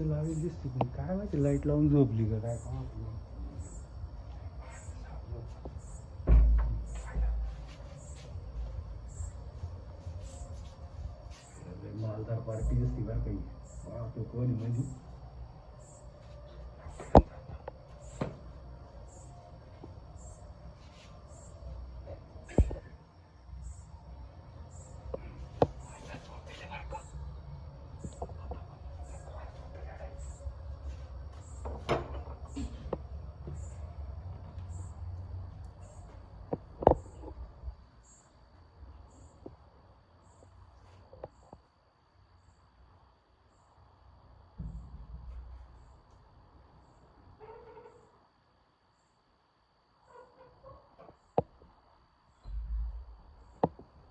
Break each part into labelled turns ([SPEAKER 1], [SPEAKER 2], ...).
[SPEAKER 1] तर लावेल दिसते पण काय माहिती लाइट लावून झोपली का काय? काम मालदार पार्टी असते बरं काही बापरे कोणी म्हणजे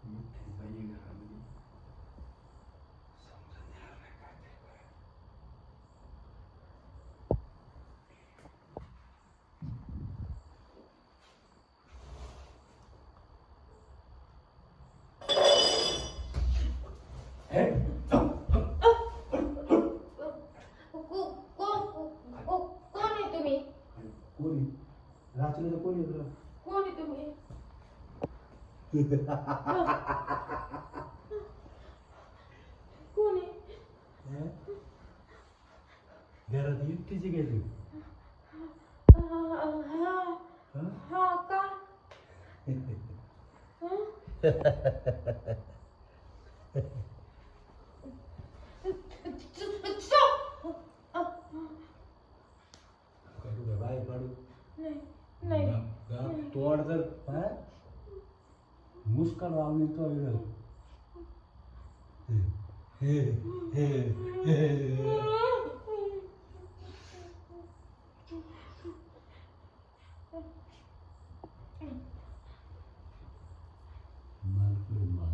[SPEAKER 1] मोठी बाई घरामध्ये समजून येणार नाही काय ते काय. हे?
[SPEAKER 2] को- को- को- को- कोण आहे तुम्ही
[SPEAKER 1] कोणी? रात्रीचं कोणी तुला
[SPEAKER 2] कोण आहे तुम्ही? कोण? आहे
[SPEAKER 1] घरात एकटीची गेली.
[SPEAKER 2] हा हा-
[SPEAKER 1] हं?
[SPEAKER 2] हा का? हं?
[SPEAKER 1] काढू का बाहेर काढू
[SPEAKER 2] नाही नाही
[SPEAKER 1] गा- गा- तोड जर हा? मुस्कान लावली तो वेळ हे हे हे हे माल कुठे माल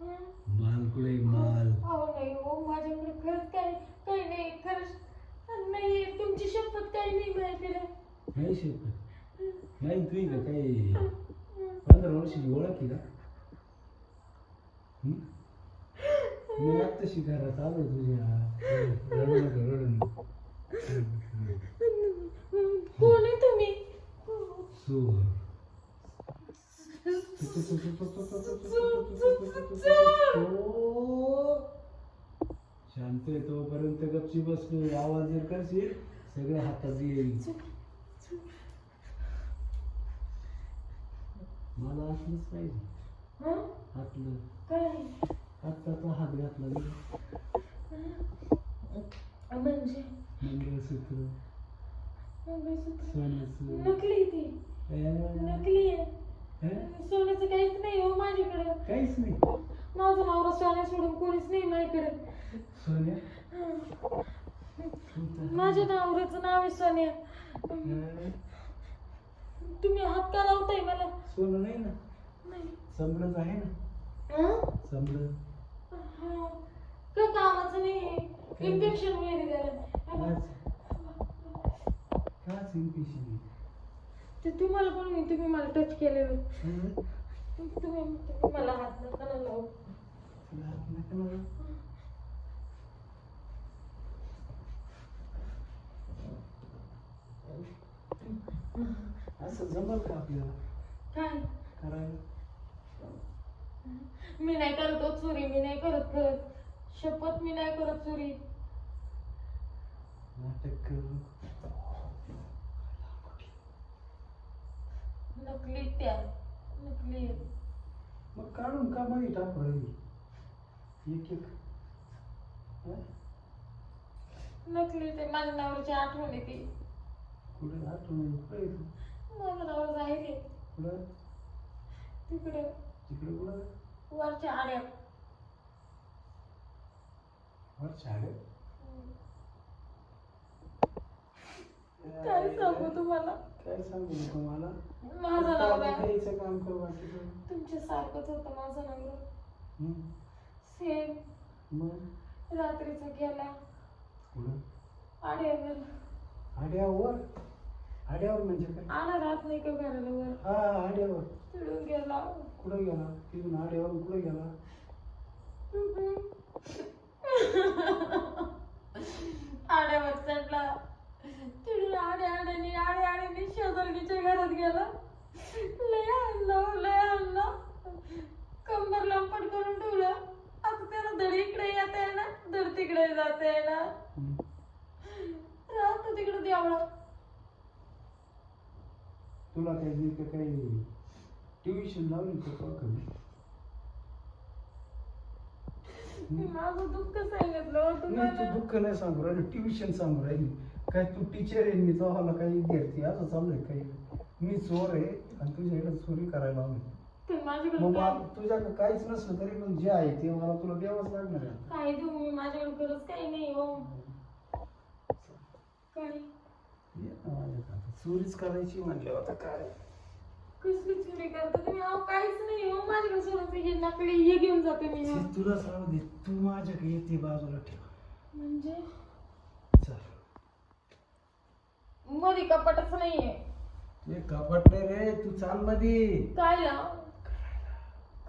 [SPEAKER 2] हं?
[SPEAKER 1] माल कुठे माल
[SPEAKER 2] अहो नाही हो माझ्याकडे खरंच काही काही नाही खरंच नाही तुमची शपथ काही नाही माझ्याकडे
[SPEAKER 1] नाही शिकत नाही तुझी का काही पंधरा वर्षाची ओळख आहे का मी आत्ताशी घरात आलो तुझ्या रडू नका रडू नका.
[SPEAKER 2] कोण आहे तुम्ही?
[SPEAKER 1] चोर शांत आहे तोपर्यंत गपची बसलो आवाज जर करशील सगळं हातात येईल. मला असलंच पाहिजे? हातलं.
[SPEAKER 2] काय?
[SPEAKER 1] आत्ता तो हात घातला
[SPEAKER 2] म्हणजे?
[SPEAKER 1] मंगळसूत्र.
[SPEAKER 2] मंगळसूत्र?
[SPEAKER 1] सोन्याचं.
[SPEAKER 2] नकली ती. नकली आहे? सोन्याचं काहीच नाही हो माझ्याकडे.
[SPEAKER 1] काहीच नाही.
[SPEAKER 2] माझा नवरा सोन्या सोडून कोणीच नाही माझ्याकडे.
[SPEAKER 1] सोन्या?
[SPEAKER 2] माझ्या नवऱ्याचं नाव आहे सोन्या? तुम्ही हात का लावताय मला.
[SPEAKER 1] सोनं नाही ना?
[SPEAKER 2] नाही.
[SPEAKER 1] संबळच आहे ना?
[SPEAKER 2] हं? हा. काय कामाचं नाही इन्फेक्शन वगैरे झालं
[SPEAKER 1] काच. पिशी
[SPEAKER 2] ते तुम्हाला पण मी तुम्ही मला टच केलेलं तुम्ही तुम्ही मला हात नका ना लावू?
[SPEAKER 1] असं जमल का आपल्याला?
[SPEAKER 2] काय?
[SPEAKER 1] करायला?
[SPEAKER 2] मी नाही करत हो चोरी मी नाही करत करत शपथ मी नाही करत चोरी.
[SPEAKER 1] नाटक
[SPEAKER 2] नकली त्या नकली.
[SPEAKER 1] मग काढून का टाकू राहिली? एक एक. हं?
[SPEAKER 2] नकली ते माझ्या नवऱ्याची आठवण येते.
[SPEAKER 1] कुठे आठवण कुठे
[SPEAKER 2] माझा नवरा आहे
[SPEAKER 1] कुठं?
[SPEAKER 2] तिकडे.
[SPEAKER 1] तिकडे कुठं?
[SPEAKER 2] वरच्या आड्यात.
[SPEAKER 1] वर छाडे
[SPEAKER 2] काय सांगू तुम्हाला?
[SPEAKER 1] काय सांगू मला
[SPEAKER 2] माझा नवरा
[SPEAKER 1] यायचं काम करू काय.
[SPEAKER 2] तुमच्या सारखंच होतं माझा नवरा? सेम.
[SPEAKER 1] मग?
[SPEAKER 2] रात्रीचा गेला. आड्यावर.
[SPEAKER 1] आड्यावर? आड्यावर म्हणजे काय?
[SPEAKER 2] राहत नाही का घराला वर
[SPEAKER 1] हा आड्यावर.
[SPEAKER 2] तिडून गेला.
[SPEAKER 1] कुठं गेला? तिथून आड्यावर कुठं गेला?
[SPEAKER 2] आड्यावर चढला. तिकडून आड्या आड्याने आड्या आड्याने शेजारकीच्या घरात गेला. लय आणलं लय आणलं. कंबर लंपट करून ठेवलं. आता त्याला धड इकडे येता येणार धड तिकडे जाता येणार.
[SPEAKER 1] हम्म.
[SPEAKER 2] राहतो तिकडे देवळा
[SPEAKER 1] तुला काही काही ट्युशन लावली का
[SPEAKER 2] मी माझं दुःख सांगितलं हो
[SPEAKER 1] नाही तू दुःख नाही सांगू राहिली ट्युशन सांगू राहिली. काय तू टीचर आहे मी तुम्हाला काही विद्यार्थी असं चाललंय काही? मी चोर आहे आणि तुझ्याकडे चोरी करायला मग मला तुझ्याकडे काहीच नसलं तरी पण जे आहे ते मला तुला द्यावंच लागणार आहे.
[SPEAKER 2] काय देऊ मी? माझ्याकडे खरंच काही नाही हो. काय?
[SPEAKER 1] चोरीच करायची म्हणल्यावर आता काय?
[SPEAKER 2] कसली चोरी करता तुम्ही? अहो काहीच नाही. हो माझ्याकडे सोडून हे नकली हे घेऊन जाते मी.
[SPEAKER 1] तुला सांगू दे तू माझ्याकडे येते बाजूला ठेव.
[SPEAKER 2] म्हणजे?
[SPEAKER 1] चल.
[SPEAKER 2] मध्ये कपाटच नाहीये.
[SPEAKER 1] ते कपट नाही रे तू चाल मध्ये
[SPEAKER 2] काय काय?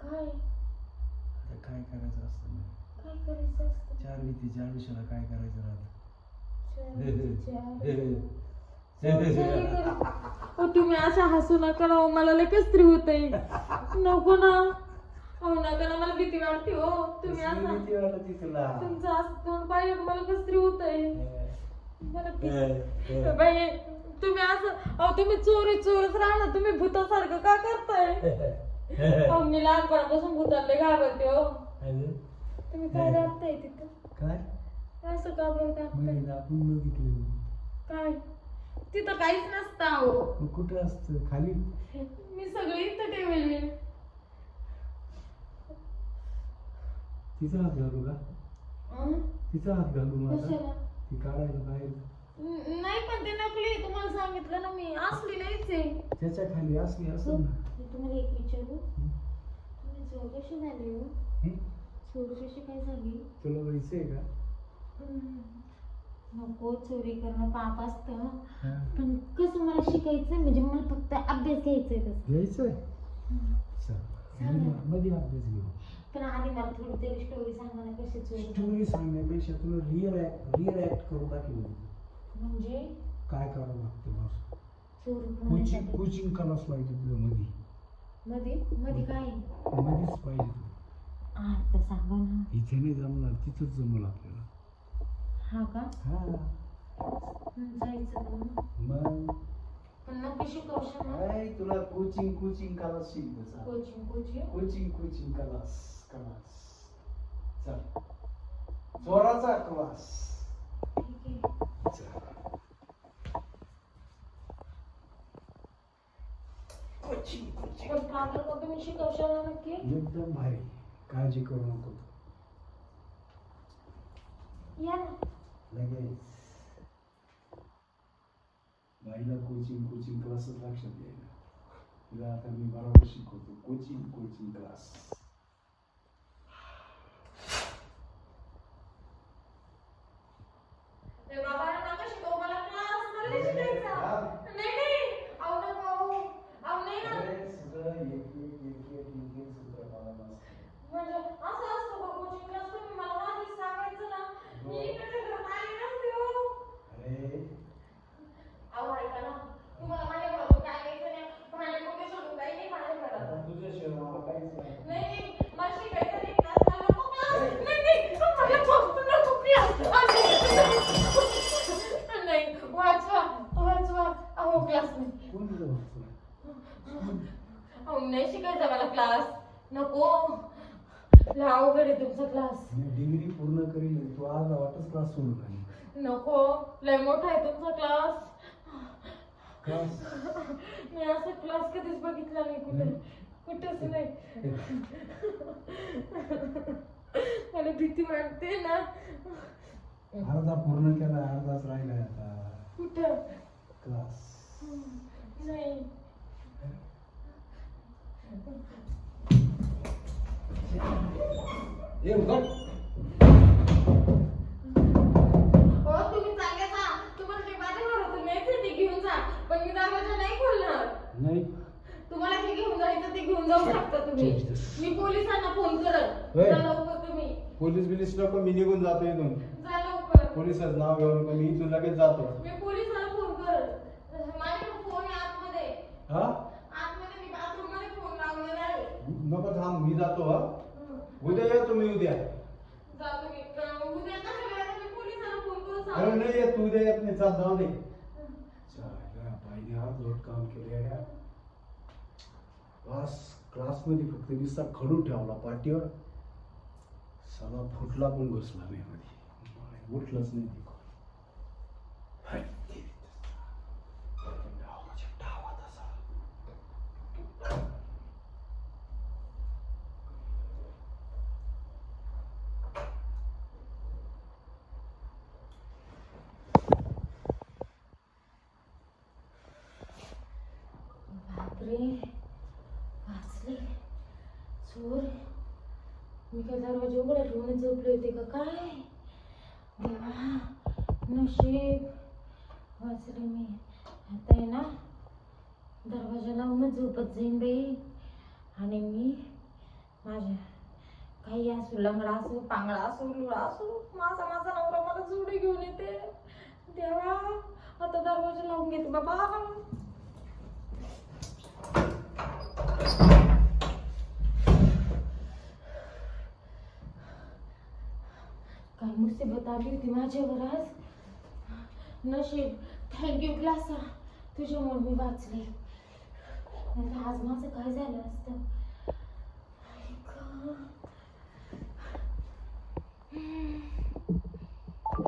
[SPEAKER 1] आता काय करायचं असतं ना?
[SPEAKER 2] काय करायचं असतं?
[SPEAKER 1] चार भीतीच्या आयुष्याला काय करायचं राहतं?
[SPEAKER 2] चोरी ओ तुम्ही असं हसू नका ना हो, मला लय कसतरी होतंय नको ना. हो नका ना मला भीती वाटते हो. तुम्ही असं
[SPEAKER 1] भीती वाटते तुला?
[SPEAKER 2] तुमचं असं तोंड पाहिलं की मला कसतरी होतंय? मला भीती-
[SPEAKER 1] ए, ए.
[SPEAKER 2] बाई तुम्ही असं अहो तुम्ही चोरी चोरच राहणार तुम्ही भूतासारखं का करताय? अहो मी लहानपणापासून भूताले घाबरते हो. तुम्ही काय राबताय तिथं?
[SPEAKER 1] काय?
[SPEAKER 2] असं का बरं दाबताय
[SPEAKER 1] आपण बघितलं
[SPEAKER 2] काय? तिथं काहीच नसतं अहो.
[SPEAKER 1] मग कुठं असतं? खाली?
[SPEAKER 2] मी सगळी इथं ठेवली
[SPEAKER 1] तिचा हात घालू का?
[SPEAKER 2] अं?
[SPEAKER 1] तिचा हात घालू माझा
[SPEAKER 2] कशाला?
[SPEAKER 1] ती काढायला बाहेर.
[SPEAKER 2] न- नाही पण ते नकली आहे, तुम्हाला सांगितलं ना मी. असली नाहीच आहे.
[SPEAKER 1] त्याच्याखाली असली असं ना.
[SPEAKER 2] मी तुम्हाला एक विचारू? तुम्ही चोर कशी झाली हो?
[SPEAKER 1] हं?
[SPEAKER 2] कशी काय झाली?
[SPEAKER 1] तुला व्हायचंय का?
[SPEAKER 2] नको चोरी करणं पाप असतं. पण कसं मला शिकायचं म्हणजे मला फक्त अभ्यास घ्यायचा आहे
[SPEAKER 1] घ्यायचंय. मध्ये- अभ्यास घेऊ.
[SPEAKER 2] पण आधी मला थोडी तरी स्टोरी सांगा ना कशी चोरी
[SPEAKER 1] स्टोरी सांगण्यापेक्षा तुला रिअल ऍक्ट रिअल ऍक्ट करून दाखवू
[SPEAKER 2] म्हणजे?
[SPEAKER 1] काय करावं लागतं बस?
[SPEAKER 2] चोर
[SPEAKER 1] कोचिंग
[SPEAKER 2] होण्यासाठी
[SPEAKER 1] कोचिंग क्लास पाहिजे तुझं मध्ये
[SPEAKER 2] मध्ये मध्ये काय? आहे?
[SPEAKER 1] मध्येच पाहिजे तुला.
[SPEAKER 2] आता सांगा ना.
[SPEAKER 1] इथे नाही जमणार तिथंच जमल आपल्याला.
[SPEAKER 2] हा का?
[SPEAKER 1] हा.
[SPEAKER 2] हं, जायचं का मग?
[SPEAKER 1] मग
[SPEAKER 2] पण नक्की शिकवशील ना
[SPEAKER 1] काय तुला कोचिंग कोचिंग क्लास शिकत
[SPEAKER 2] coaching coaching
[SPEAKER 1] coaching coaching class class चल. जोराचा क्लास
[SPEAKER 2] ठीक आहे.
[SPEAKER 1] कोचिंग कोचिंग
[SPEAKER 2] पण का शिकवशाल ना नक्की?
[SPEAKER 1] एकदम भारी. काळजी करू नको
[SPEAKER 2] या ना
[SPEAKER 1] लगेच बाईला कोचिंग कोचिंग क्लासच लक्षात येईल तिला आता मी बरोबर शिकवतो कोचिंग कोचिंग क्लास
[SPEAKER 2] ए बाबा नका शिकवू मला क्लास मला नाही शिकायचा नाही नाही अहो नको अहो अहो नाही ना म्हणजे असं असतं का कोचिंग क्लास तुम्ही मला आधी सांगायचं ना मी इकडे घरात आली नसते हो अहो ऐका ना तुम्हाला माझ्या घरातून काय घ्यायचं नाही भांडे कुठे सोडून काही नाही माझ्या घरात नाही नाही मला शिकायचं नाही क्लास मला नको क्लास नाही नाही मला फक्त नको क्लास नाही वाचवा वाचवा अहो क्लास नाही अहो नाही शिकायचा मला क्लास नको. अवघड आहे तुमचा क्लास
[SPEAKER 1] डिग्री पूर्ण करील तू आज वाटच क्लास सोडून आली
[SPEAKER 2] नको. लय मोठा आहे तुमचा क्लास
[SPEAKER 1] क्लास
[SPEAKER 2] मी असा क्लास कधीच बघितला नाही कुठे. कुठेच नाही. मला भीती वाटते ना.
[SPEAKER 1] अर्धा पूर्ण केला अर्धाच राहिलाय आता.
[SPEAKER 2] कुठं?
[SPEAKER 1] क्लास
[SPEAKER 2] नाही.
[SPEAKER 1] उघड
[SPEAKER 2] हो तुम्ही जा. तुम्हाला ते माझ्या घेऊन जा. पण मी दरवाजा नाही खोलणार.
[SPEAKER 1] नाही.
[SPEAKER 2] तुम्हाला जे घेऊन जायचं ते घेऊन जाऊ शकता तुम्ही. मी पोलिसांना फोन करत.
[SPEAKER 1] होय.
[SPEAKER 2] जा लवकर तुम्ही.
[SPEAKER 1] पोलीस बिलीस नको मी निघून जातो इथून.
[SPEAKER 2] जा लवकर.
[SPEAKER 1] पोलिसाचं नाव घेऊन का मी इथून लगेच जातो.
[SPEAKER 2] मी पोलिसाला फोन कर माझ्याकडे फोन आहे आतमध्ये.
[SPEAKER 1] हा
[SPEAKER 2] आतमध्ये मी बाथरूममध्ये फोन लावलेला आहे
[SPEAKER 1] नको थांब मी जातो हा. उद्या येतो मी उद्या.
[SPEAKER 2] जातो मी क- उद्या कसं करायचं मी पोलिसाला फोन करून
[SPEAKER 1] अरे
[SPEAKER 2] सांगतो
[SPEAKER 1] नाही येत तू उद्या येत नाही. चाल जाऊ दे. चायला बाईने हा जोड काम केले या क्लास क्लासमध्ये फक्त नुसता खडू ठेवला पाठीवर. सला फुटला पण घुसला नाही मध्ये उठलंच नाही. ते
[SPEAKER 2] बापरे वाचले चोर. मी काय दरवाजे उघडे ठेवून झोपले होते का काय? देवा नशीब. वाचले मी. आता आहे ना दरवाजा लावूनच झोपत जाईन बाई. आणि मी माझ्या काही असो लंगडा असो पांगडा असो लुळा असो माझा माझा नवरा मला जोडी घेऊन येते. देवा आता दरवाजा लावून घेते बाबा. काय मुसीबत आली होती माझ्यावर आज? नशीब. थँक्यू क्लासा. तुझ्यामुळे मी वाचले. नाही आज माझं काय झालं असतं? आई